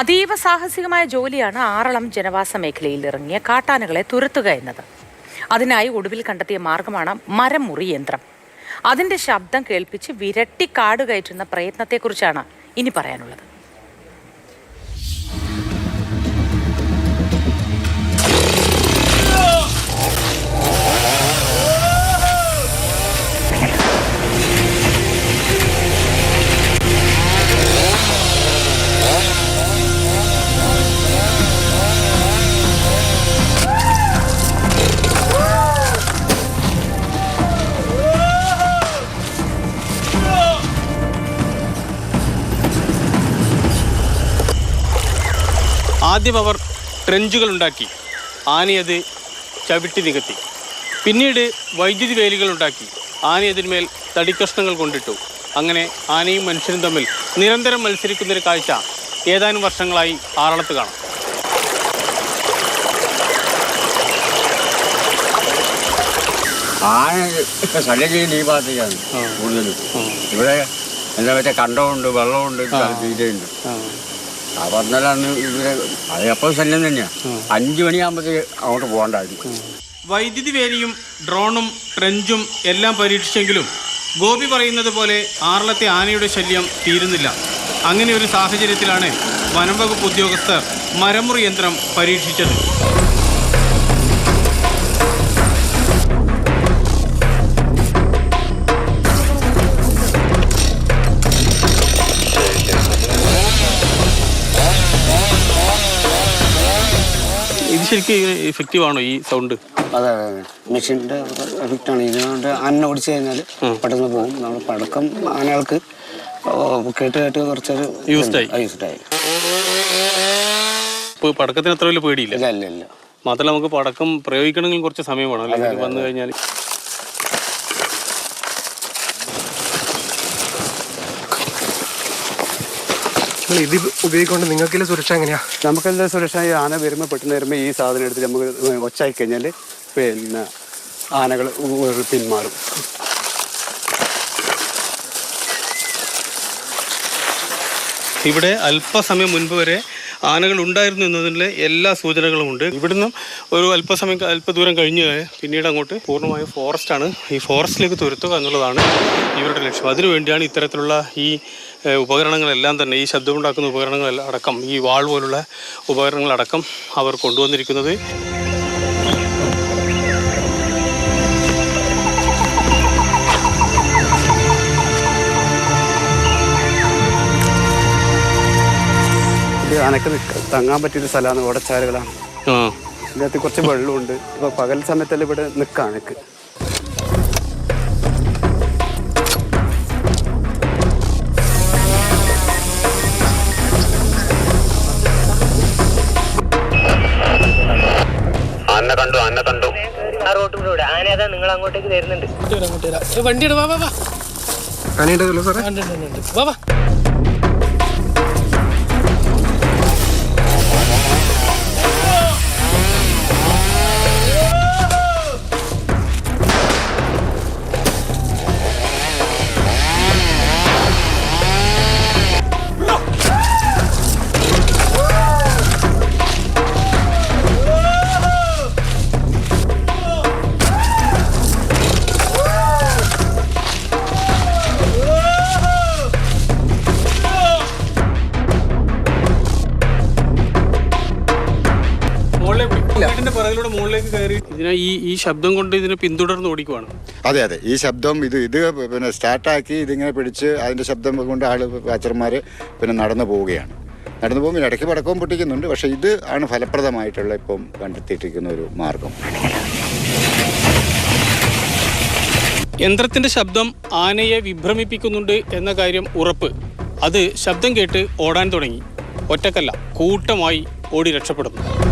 അതീവ സാഹസികമായ ജോലിയാണ് ആറളം ജനവാസ മേഖലയിൽ ഇറങ്ങിയ കാട്ടാനകളെ തുരത്തുക എന്നത്. അതിനായി ഒടുവിൽ കണ്ടെത്തിയ മാർഗമാണ് മരം മുറി യന്ത്രം. അതിന്റെ ശബ്ദം കേൾപ്പിച്ച് വിരട്ടി കാട് കയറ്റുന്ന പ്രയത്നത്തെക്കുറിച്ചാണ് ഇനി പറയാനുള്ളത്. ആദ്യം അവർ ട്രെഞ്ചുകൾ ഉണ്ടാക്കി ആനയത് ചവിട്ടി നികത്തി. പിന്നീട് വൈദ്യുതി വേലികൾ ഉണ്ടാക്കി ആന അതിന്മേൽ തടിക്കഷ്ണങ്ങൾ കൊണ്ടിട്ടു. അങ്ങനെ ആനയും മനുഷ്യരും തമ്മിൽ നിരന്തരം മത്സരിക്കുന്നൊരു കാഴ്ച ഏതാനും വർഷങ്ങളായി ആറളത്ത് കാണാം. ആന ഇപ്പം ചെയ്യുന്ന ഈ ഭാഗത്തേക്കാണ് കൂടുതലും. ഇവിടെ എന്താ വെച്ചാൽ കണ്ടമുണ്ട് വെള്ളമുണ്ട് തീറ്റയുണ്ട് ആ പറഞ്ഞാലാണ് ഇവിടെ അത് എപ്പോൾ ശല്യം തന്നെയാണ് അഞ്ചു മണിയാകുമ്പോഴത്തേക്ക് അങ്ങോട്ട് പോകണ്ടായിരുന്നു. വൈദ്യുതി വേലിയും ഡ്രോണും ട്രെഞ്ചും എല്ലാം പരീക്ഷിച്ചെങ്കിലും ഗോപി പറയുന്നത് പോലെ ആറളത്തെ ആനയുടെ ശല്യം തീരുന്നില്ല. അങ്ങനെ ഒരു സാഹചര്യത്തിലാണ് വനം വകുപ്പ് ഉദ്യോഗസ്ഥർ മരമുറി യന്ത്രം പരീക്ഷിച്ചത്. ശരിക്കും ഇഫക്റ്റീവ് ആണോ ഈ സൗണ്ട് അതെ അതെ മെഷീന്റെ എഫക്റ്റ് ആണ്. ഇതിനോട് ആന ഓടിച്ചു കഴിഞ്ഞാൽ പെട്ടെന്ന് പോകും. നമ്മൾ പടക്കം ആനകൾക്ക് കേട്ട് കേട്ട് കുറച്ചൊരു യൂസ്ഡ് ആയി. യൂസ്ഡ് ആയി. ഇപ്പോൾ പടക്കത്തിന് അത്ര വലിയ പേടിയില്ല? ഇല്ല ഇല്ല ഇല്ല. മാത്രമല്ല നമുക്ക് പടക്കം പ്രയോഗിക്കണമെങ്കിൽ കുറച്ച് സമയം വേണം അല്ലെങ്കിൽ വന്നു കഴിഞ്ഞാൽ നിങ്ങൾ ഇത് ഉപയോഗിക്കൊണ്ട് നിങ്ങൾക്കില്ല സുരക്ഷ എങ്ങനെയാ? നമുക്കെന്താ സുരക്ഷ. ഈ ആന വരുമ്പോൾ പെട്ടെന്ന് വരുമ്പോൾ ഈ സാധനം എടുത്ത് നമുക്ക് ഒച്ചായി കഴിഞ്ഞാൽ പിന്നെ ആനകൾ പിന്മാറും. ഇവിടെ അല്പസമയം മുൻപ് വരെ ആനകൾ ഉണ്ടായിരുന്നു എന്നതിന്റെ എല്ലാ സൂചനകളും ഉണ്ട്. ഇവിടുന്ന് ഒരു അല്പസമയം അല്പദൂരം കഴിഞ്ഞ് പിന്നീട് അങ്ങോട്ട് പൂർണമായും ഫോറസ്റ്റാണ് ഈ ഫോറസ്റ്റിലേക്ക് തുരുത്തുക എന്നുള്ളതാണ് ഇവരുടെ ലക്ഷ്യം. അതിനുവേണ്ടിയാണ് ഇത്തരത്തിലുള്ള ഈ ഉപകരണങ്ങളെല്ലാം തന്നെ ഈ ശബ്ദമുണ്ടാക്കുന്ന ഉപകരണങ്ങളെല്ലാം അടക്കം ഈ വാൾ പോലുള്ള ഉപകരണങ്ങളടക്കം അവർ കൊണ്ടുവന്നിരിക്കുന്നത്. നിൽക്ക- തങ്ങാൻ പറ്റിയൊരു സ്ഥലമാണ് ഓടച്ചാലുകളാണ്. ഇതിനകത്ത് കുറച്ച് വെള്ളമുണ്ട്. ഇപ്പൊ പകൽ സമയത്തെല്ലാം ഇവിടെ നിൽക്കാം അനക്ക്. അന്ന കണ്ടു അന്ന കണ്ടു. ആ റോട്ട് കൂടെ വിടാം ആന അതാ നിങ്ങൾ അങ്ങോട്ടേക്ക് വരുന്നുണ്ട്. വണ്ടിയുടെ വാ വാ വാ. പിറകിലൂടെ മുകളിലേക്ക് കയറി. ഇതിനെ ഈ ഈ ശബ്ദം കൊണ്ട് ഇതിനെ പിന്തുടർന്ന് ഓടിക്കുവാണ്. അതെ അതെ. ഈ ശബ്ദം ഇത് ഇത് പിന്നെ സ്റ്റാർട്ടാക്കി ഇതിങ്ങനെ പിടിച്ച് അതിന്റെ ശബ്ദം കൊണ്ട് ആൾ വാച്ചർമാര് പിന്നെ നടന്നു പോവുകയാണ്. നടന്നു പോകുമ്പോൾ ഇടയ്ക്ക് പടക്കവും പൊട്ടിക്കുന്നുണ്ട്. പക്ഷേ ഇത് ആണ് ഫലപ്രദമായിട്ടുള്ള ഇപ്പം കണ്ടെത്തിയിട്ടിരിക്കുന്ന ഒരു മാർഗം. യന്ത്രത്തിന്റെ ശബ്ദം ആനയെ വിഭ്രമിപ്പിക്കുന്നുണ്ട് എന്ന കാര്യം ഉറപ്പ്. അത് ശബ്ദം കേട്ട് ഓടാൻ തുടങ്ങി. ഒറ്റക്കല്ല കൂട്ടമായി ഓടി രക്ഷപ്പെടുന്നു.